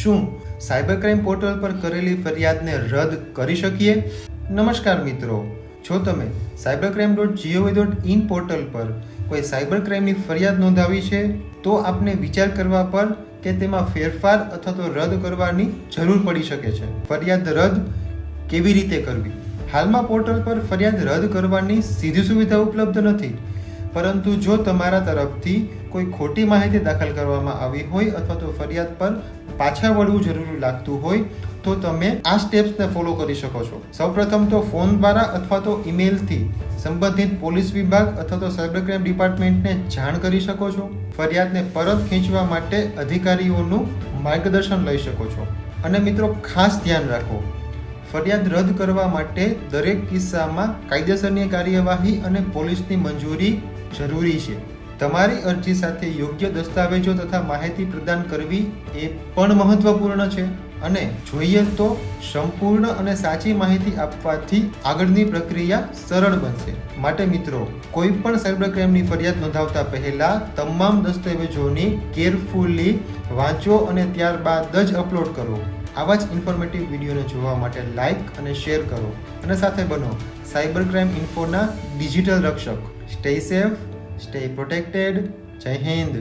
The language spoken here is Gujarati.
શું સાયબર ક્રાઇમ પોર્ટલ પર કરેલી ફરિયાદને રદ કરી શકીએ? નમસ્કાર મિત્રો. જો તમે cyber crime dot GOV dot in portal પર કોઈ સાયબર ક્રાઇમની ફરિયાદ નોંધાવી છે, તો આપને વિચાર કરવા પર કે તેમાં ફેરફાર અથવા તો રદ કરવાની જરૂર પડી શકે છે. ફરિયાદ રદ કેવી રીતે કરવી? હાલમાં પોર્ટલ પર ફરિયાદ રદ કરવાની સીધી સુવિધા ઉપલબ્ધ નથી, પરંતુ જો તમારા તરફથી કોઈ ખોટી માહિતી દાખલ કરવામાં આવી હોય અથવા તો ફરિયાદ પર પાછા વળવું જરૂરી લાગતું હોય તો તમે આ સ્ટેપ્સને ફોલો કરી શકો છો. સૌપ્રથમ તો ફોન દ્વારા અથવા તો ઈમેલથી સંબંધિત પોલીસ વિભાગ અથવા તો સાયબર ક્રાઇમ ડિપાર્ટમેન્ટને જાણ કરી શકો છો. ફરિયાદને પરત ખેંચવા માટે અધિકારીઓનું માર્ગદર્શન લઈ શકો છો. અને મિત્રો ખાસ ધ્યાન રાખો, ફરિયાદ રદ કરવા માટે દરેક કિસ્સામાં કાયદેસરની કાર્યવાહી અને પોલીસની મંજૂરી જરૂરી છે. તમારી અરજી સાથે યોગ્ય દસ્તાવેજો તથા માહિતી પ્રદાન કરવી એ પણ મહત્વપૂર્ણ છે. અને જોઈએ તો સંપૂર્ણ અને સાચી માહિતી આપવાથી આગળની પ્રક્રિયા સરળ બનશે. માટે મિત્રો, કોઈ પણ સાયબર ક્રાઇમની ફરિયાદ નોંધાવતા પહેલા તમામ દસ્તાવેજોની કેરફુલી વાંચો અને ત્યારબાદ જ અપલોડ કરો. આવા જ ઇન્ફોર્મેટિવ વિડીયોને જોવા માટે લાઇક અને શેર કરો. અને સાથે બનો સાયબર ક્રાઇમ ઇન્ફોના ડિજિટલ રક્ષક. Stay safe stay protected Jai Hind